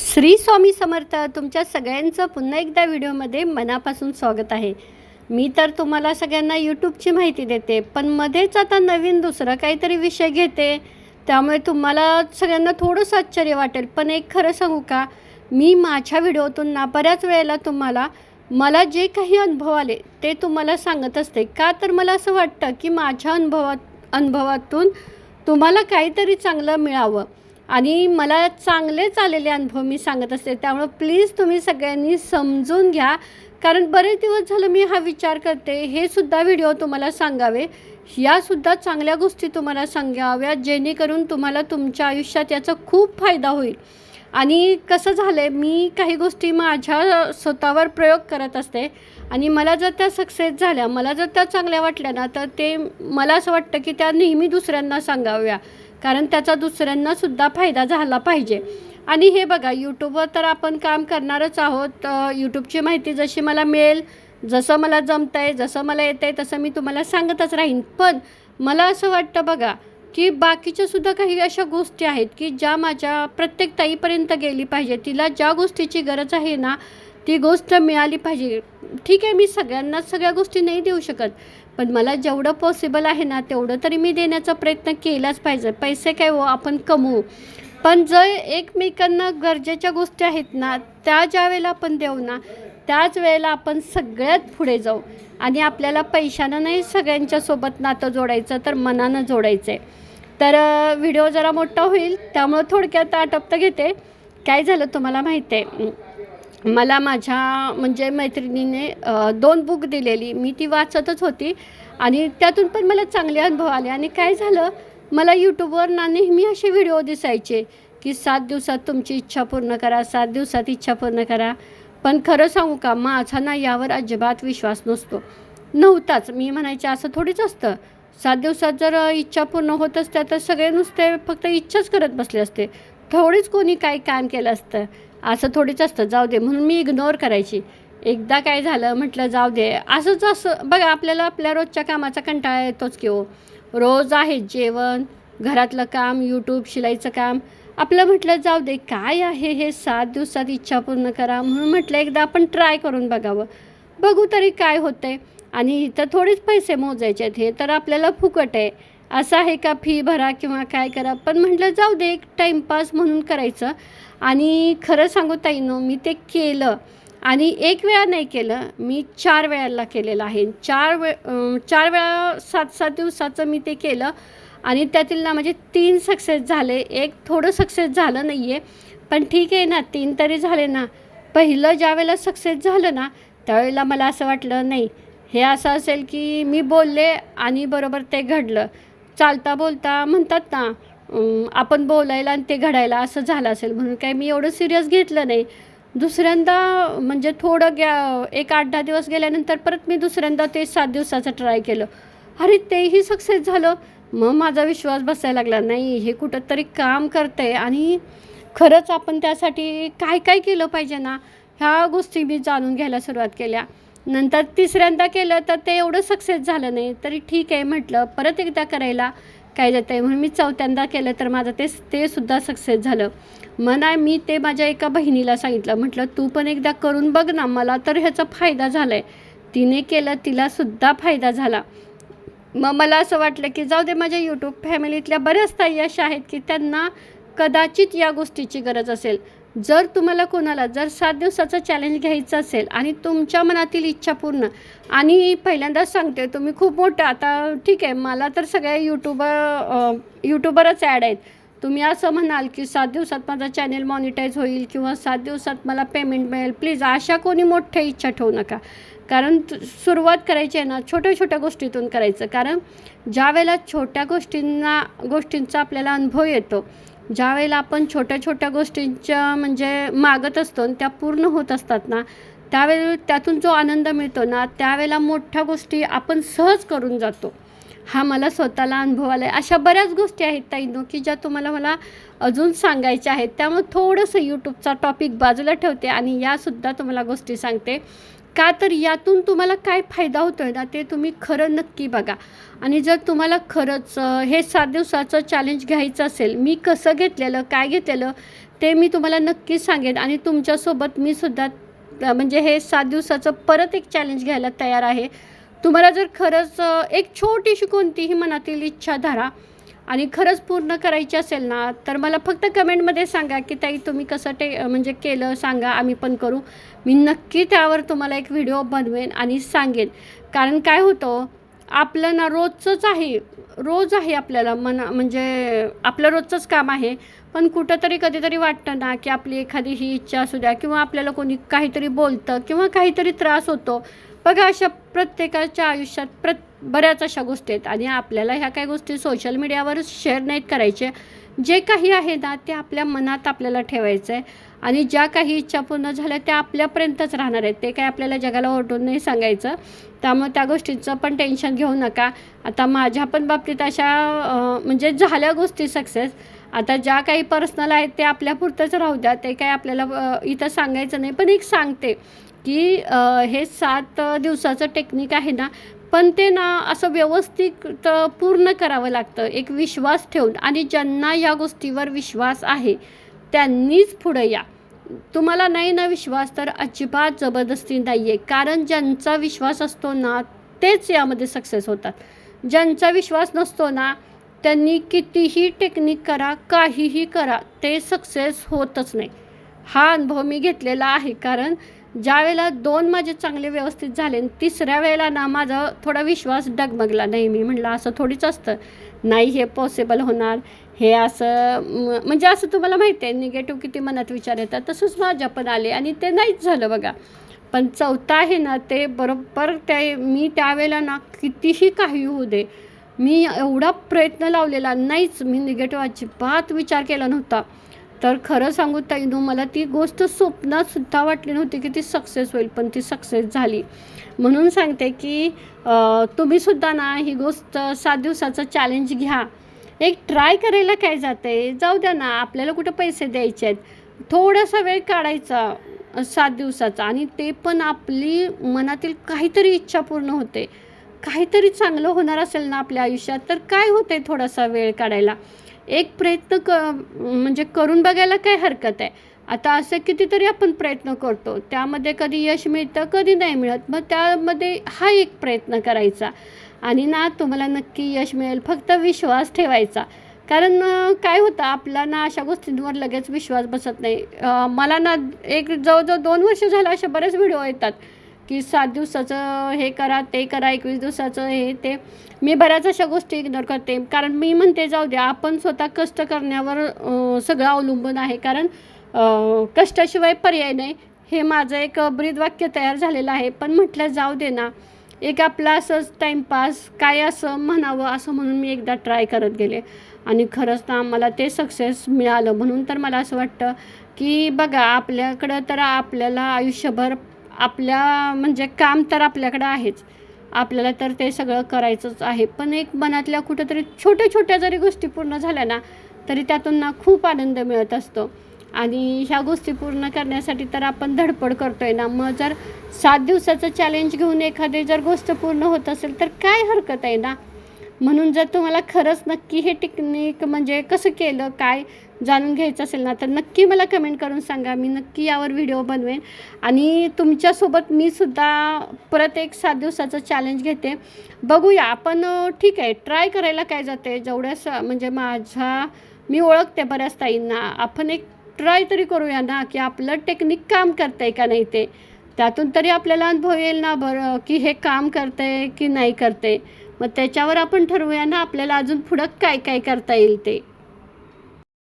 श्री स्वामी समर्थ तुमच्या सगळ्यांचं पुन्हा एकदा व्हिडिओमध्ये मनापासून स्वागत आहे. मी तर तुम्हाला सगळ्यांना यूट्यूबची माहिती देते पण मध्येच आता नवीन दुसरं काहीतरी विषय घेते. त्यामुळे तुम्हाला सगळ्यांना थोडंसं आश्चर्य वाटेल पण एक खरं सांगू का? मी माझ्या व्हिडिओतून ना बऱ्याच वेळेला तुम्हाला मला जे काही अनुभव आले ते तुम्हाला सांगत असते. का तर मला असं वाटतं की माझ्या अनुभवात अनुभवातून तुम्हाला काहीतरी चांगलं मिळावं. आणि मला चांगलेच आलेले अनुभव मी सांगत असते त्यामुळं प्लीज तुम्ही सगळ्यांनी समजून घ्या. कारण बरेच दिवस झालं मी हा विचार करते हे सुद्धा व्हिडिओ तुम्हाला सांगावे. यासुद्धा चांगल्या गोष्टी तुम्हाला सांगाव्या जेणेकरून तुम्हाला तुमच्या आयुष्यात याचा खूप फायदा होईल. आणि कसं झालं आहे मी काही गोष्टी माझ्या स्वतःवर प्रयोग करत असते. आणि मला जर त्या सक्सेस झाल्या मला जर त्या चांगल्या वाटल्या ना तर ते मला असं वाटतं की त्या नेहमी दुसऱ्यांना सांगाव्या. कारण त्याचा दुसऱ्यांनासुद्धा फायदा झाला पाहिजे. आणि हे बघा यूट्यूबवर तर आपण काम करणारच आहोत. यूट्यूबची माहिती जशी मला मिळेल जसं मला जमतं आहे जसं मला येतं आहे तसं मी तुम्हाला सांगतच राहीन. पण मला असं वाटतं बघा की बाकीच्या सुद्धा काही अशा गोष्टी आहेत की ज्या माझ्या प्रत्येक ताईपर्यंत गेली पाहिजे. तिला ज्या गोष्टीची गरज आहे ना ती गोष्ट मिळाली पाहिजे. ठीक आहे मी सगळ्यांनाच सगळ्या गोष्टी नाही देऊ शकत. पण मला जेवढं पॉसिबल आहे ना तेवढं तरी मी देण्याचा प्रयत्न केलाच पाहिजे. पैसे काय हो आपण कमवू. पण जर एकमेकांना गरजेच्या गोष्टी आहेत ना त्या ज्या वेळेला आपण देऊ ना त्याच वेळेला आपण सगळ्यात पुढे जाऊ. आणि आपल्याला पैशानं नाही सगळ्यांच्या सोबत नातं जोडायचं तर मनानं जोडायचं आहे तर व्हिडिओ जरा मोठा होईल त्यामुळं थोडक्यात आटपतं घेते. काय झालं तुम्हाला माहिती आहे? मला माझ्या म्हणजे मैत्रिणीने दोन बुक दिलेली. मी ती वाचतच होती आणि त्यातून पण मला चांगले अनुभव आले. आणि काय झालं मला यूट्यूबवर ना नेहमी असे व्हिडिओ दिसायचे की सात दिवसात तुमची इच्छा पूर्ण करा सात दिवसात इच्छा पूर्ण करा. पण खरं सांगू का माझा ना यावर अजिबात विश्वास नसतो. नव्हताच. मी म्हणायचे असं थोडीच असतं. सात दिवसात जर इच्छा पूर्ण होत असत्या तर सगळे नुसते फक्त इच्छाच करत बसले असते. थोडीच कोणी काय काम केलं असतं. असं थोडीच असतं जाऊ दे. म्हणून मी इग्नोर करायची. एकदा काय झालं म्हटलं जाऊ दे. असंच असं बघा आपल्याला आपल्या रोजच्या कामाचा कंटाळा येतोच की हो. रोज आहे जेवण घरातलं काम यूट्यूब शिलाईचं काम. आपलं म्हटलं जाऊ दे काय आहे हे सात दिवसात इच्छा पूर्ण करा म्हणून म्हटलं एकदा आपण ट्राय करून बघावं. बघू तरी काय होतंय. आणि इथं थोडेच पैसे मोजायचे आहेत. हे तर आपल्याला फुकट आहे. असं आहे का फी भरा किंवा काय करा? पण म्हटलं जाऊ दे एक टाईमपास म्हणून करायचं. आणि खरं सांगू ताईनो मी ते केलं. आणि एक वेळा नाही केलं मी चार वेळाला केलेलं आहे. चार वे चार वेळा सात सात दिवसाचं मी ते केलं. आणि त्यातील ना म्हणजे तीन सक्सेस झाले. एक थोडं सक्सेस झालं नाही आहे पण ठीक आहे ना तीन तरी झाले ना. पहिलं ज्या वेळेला सक्सेस झालं ना त्यावेळेला मला असं वाटलं नाही हे असं असेल की मी बोलले आणि बरोबर ते घडलं. चालता बोलता म्हणतात ना आपण बोलायला आणि ते घडायला असं झालं असेल म्हणून काय मी एवढं सिरियस घेतलं नाही. दुसऱ्यांदा म्हणजे थोडं ग्या एक आठ दहा दिवस गेल्यानंतर परत मी दुसऱ्यांदा ते सात दिवसाचं ट्राय केलं. अरे तेही सक्सेस झालं. मग माझा विश्वास बसायला लागला नाही हे कुठंतरी काम करते आणि खरंच आपण त्यासाठी काय काय केलं पाहिजे ना? ह्या गोष्टी मी जाणून घ्यायला सुरुवात केल्या. नंतर तिसऱ्यांदा केलं तर ते एवढं सक्सेस झालं नाही. तरी ठीक आहे म्हटलं परत एकदा करायला काय जातं आहे म्हणून मी चौथ्यांदा केलं तर माझं ते ते सुद्धा सक्सेस झालं. मग नाही मी ते माझ्या एका बहिणीला सांगितलं म्हटलं तू पण एकदा करून बघ ना मला तर ह्याचा फायदा झाला आहे तिने केलं तिलासुद्धा फायदा झाला. मग मला असं वाटलं की जाऊ दे माझ्या यूट्यूब फॅमिलीतल्या बऱ्याच ताई अशा आहेत की त्यांना कदाचित या गोष्टीची गरज असेल. जर तुम्हाला कोणाला जर सात दिवसाचं चॅलेंज घ्यायचं असेल आणि तुमच्या मनातील इच्छा पूर्ण आणि पहिल्यांदाच सांगते तुम्ही खूप मोठं आता ठीक आहे मला तर सगळ्या यूट्यूबर यूट्यूबरच ॲड आहेत. तुम्ही असं म्हणाल की सात दिवसात माझा चॅनेल मॉनिटाईज होईल किंवा सात दिवसात मला पेमेंट मिळेल प्लीज अशा कोणी मोठ्या इच्छा ठेवू नका. कारण सुरुवात करायची आहे ना छोट्या छोट्या गोष्टीतून करायचं. कारण ज्या वेळेला छोट्या गोष्टींना गोष्टींचा आपल्याला अनुभव येतो ज्या वेळेला आपण छोट्या छोट्या गोष्टींच्या म्हणजे मागत असतो आणि त्या पूर्ण होत असतात ना त्यावेळेला त्यातून जो आनंद मिळतो ना त्यावेळेला मोठ्या गोष्टी आपण सहज करून जातो. हा मला स्वतःला अनुभव आला आहे अशा बऱ्याच गोष्टी आहेत ताईनो की ज्या तुम्हाला मला अजून सांगायच्या आहेत. त्यामुळे थोडंसं यूट्यूबचा टॉपिक बाजूला ठेवते आणि यासुद्धा तुम्हाला गोष्टी सांगते. का तर यातून तुम्हाला काय फायदा होतो आहे ना ते तुम्ही खरं नक्की बघा. आणि जर तुम्हाला खरंच हे सात दिवसाचं चॅलेंज घ्यायचं असेल मी कसं घेतलेलं काय घेतलेलं ते मी तुम्हाला नक्की सांगेन. आणि तुमच्यासोबत मी सुद्धा म्हणजे हे सात दिवसाचं परत एक चॅलेंज घ्यायला तयार आहे. तुम्हाला जर खरंच एक छोटीशी कोणतीही मनातील इच्छा धरा आणि खरंच पूर्ण करायची असेल ना तर मला फक्त कमेंटमध्ये सांगा की ताई तुम्ही कसं ते म्हणजे केलं सांगा आम्ही पण करू. मी नक्की त्यावर तुम्हाला एक व्हिडिओ बनवेन आणि सांगेन. कारण काय होतं आपलं ना रोजचंच आहे रोज आहे आपल्याला मना म्हणजे आपलं रोजचंच काम आहे. पण कुठंतरी कधीतरी वाटतं ना की आपली एखादी ही इच्छा असू द्या किंवा आपल्याला कोणी काहीतरी बोलतं किंवा काहीतरी त्रास होतो. बघा अशा प्रत्येकाच्या आयुष्यात प्रत बऱ्याच अशा गोष्टी आहेत आणि आपल्याला ह्या काही गोष्टी सोशल मीडियावर शेअर नाहीत करायचे. जे काही आहे ना ते आपल्या मनात आपल्याला ठेवायचं आहे आणि ज्या काही इच्छा पूर्ण झाल्या त्या आपल्यापर्यंतच राहणार आहेत. ते काय आपल्याला जगाला ओरडून नाही सांगायचं. त्यामुळे त्या गोष्टीचं पण टेन्शन घेऊ नका. आता माझ्या पण बाबतीत अशा म्हणजे झाल्या गोष्टी सक्सेस आता ज्या काही पर्सनल आहेत ते आपल्यापुरतंच राहू द्या. ते काही आपल्याला इथं सांगायचं नाही पण एक सांगते. की हे सात दिवसाचं टेक्निक आहे ना पण ते ना असं व्यवस्थित पूर्ण करावं लागतं एक विश्वास ठेवून. आणि ज्यांना या गोष्टीवर विश्वास आहे त्यांनीच पुढं या. तुम्हाला नाही ना विश्वास तर अजिबात जबरदस्ती नाही आहे कारण ज्यांचा विश्वास असतो ना तेच यामध्ये सक्सेस होतात. ज्यांचा विश्वास नसतो ना त्यांनी कितीही टेक्निक करा काहीही करा ते सक्सेस होतच नाही. हा अनुभव मी घेतलेला आहे कारण ज्या वेळेला दोन माझे चांगले व्यवस्थित झाले आणि तिसऱ्या वेळेला ना माझा थोडा विश्वास डगमगला. नाही मी म्हटलं असं थोडीच असतं. नाही हे पॉसिबल होणार. हे असं म्हणजे असं तुम्हाला माहिती आहे निगेटिव्ह किती मनात विचार येतात तसंच माझ्या पण आले आणि ते नाहीच झालं बघा. पण चौथा आहे ना ते बरोबर ते मी त्यावेळेला ना कितीही काही होऊ दे मी एवढा प्रयत्न लावलेला नाहीच मी निगेटिव्ह अजिबात विचार केला नव्हता. तर खरं सांगू ताईनू मला ती गोष्ट स्वप्नातसुद्धा वाटली नव्हती की ती सक्सेस होईल पण ती सक्सेस झाली. म्हणून सांगते की तुम्हीसुद्धा ना ही गोष्ट सात दिवसाचं चॅलेंज घ्या. एक ट्राय करायला काय जाते जाऊ द्या ना आपल्याला कुठं पैसे द्यायचे आहेत? थोडासा वेळ काढायचा सात दिवसाचा. आणि ते पण आपली मनातील काहीतरी इच्छा पूर्ण होते. काहीतरी चांगलं होणार असेल ना आपल्या आयुष्यात तर काय होते थोडासा वेळ काढायला? एक प्रयत्न क म्हणजे करून बघायला काय हरकत आहे. आता असं कितीतरी आपण प्रयत्न करतो. त्यामध्ये कधी यश मिळतं कधी नाही मिळत. मग त्यामध्ये हा एक प्रयत्न करायचा. आणि ना तुम्हाला नक्की यश मिळेल फक्त विश्वास ठेवायचा. कारण काय होतं आपला ना अशा गोष्टींवर लगेच विश्वास बसत नाही. मला ना एक जवळजवळ दोन वर्ष झालं असे बरेच व्हिडिओ येतात. की सात दिवसाचं हे करा ते करा एकवीस दिवसाचं हे ते. मी बऱ्याच अशा गोष्टी इग्नोर करते. कारण मी म्हणते जाऊ द्या आपण स्वतः कष्ट करण्यावर सगळं अवलंबून आहे. कारण कष्टाशिवाय पर्याय नाही. हे माझं एक ब्रीदवाक्य तयार झालेलं आहे. पण म्हटलं जाऊ दे ना. एक आपला असंच टाईमपास काय असं म्हणावं असं म्हणून मी एकदा ट्राय करत गेले. आणि खरंच ना मला ते सक्सेस मिळालं. म्हणून तर मला असं वाटतं की बघा आपल्याकडं तर आपल्याला आयुष्यभर आपल्या म्हणजे काम तर आपल्याकडं आहेच. आपल्याला तर ते सगळं करायचंच आहे. पण एक मनातल्या कुठंतरी छोट्या छोट्या जरी गोष्टी पूर्ण झाल्या ना तरी त्यातून ना खूप आनंद मिळत असतो. आणि ह्या गोष्टी पूर्ण करण्यासाठी तर आपण धडपड करतोय ना. मग जर सात दिवसाचं चॅलेंज घेऊन एखादी जर गोष्ट पूर्ण होत असेल तर काय हरकत आहे ना? म्हणून जर तुम्हाला खरंच नक्की हे टेक्निक म्हणजे कसं केलं काय जाणून घ्यायचं असेल ना तर नक्की मला कमेंट करून सांगा. मी नक्की यावर व्हिडिओ बनवेन. आणि तुमच्यासोबत मी सुद्धा परत एक सात दिवसाचं चॅलेंज घेते. बघूया आपण ठीक आहे ट्राय करायला काय जाते? जेवढ्या स म्हणजे माझ्या मी ओळखते बऱ्याच ताईंना. आपण एक ट्राय तरी करूया ना की आपलं टेक्निक काम करतंय का नाही ते? त्यातून तरी आपल्याला अनुभव येईल ना बरं की हे काम करते की नाही करते मग त्याच्यावर आपण ठरवूया ना आपल्याला अजून पुढं काय काय करता येईल ते.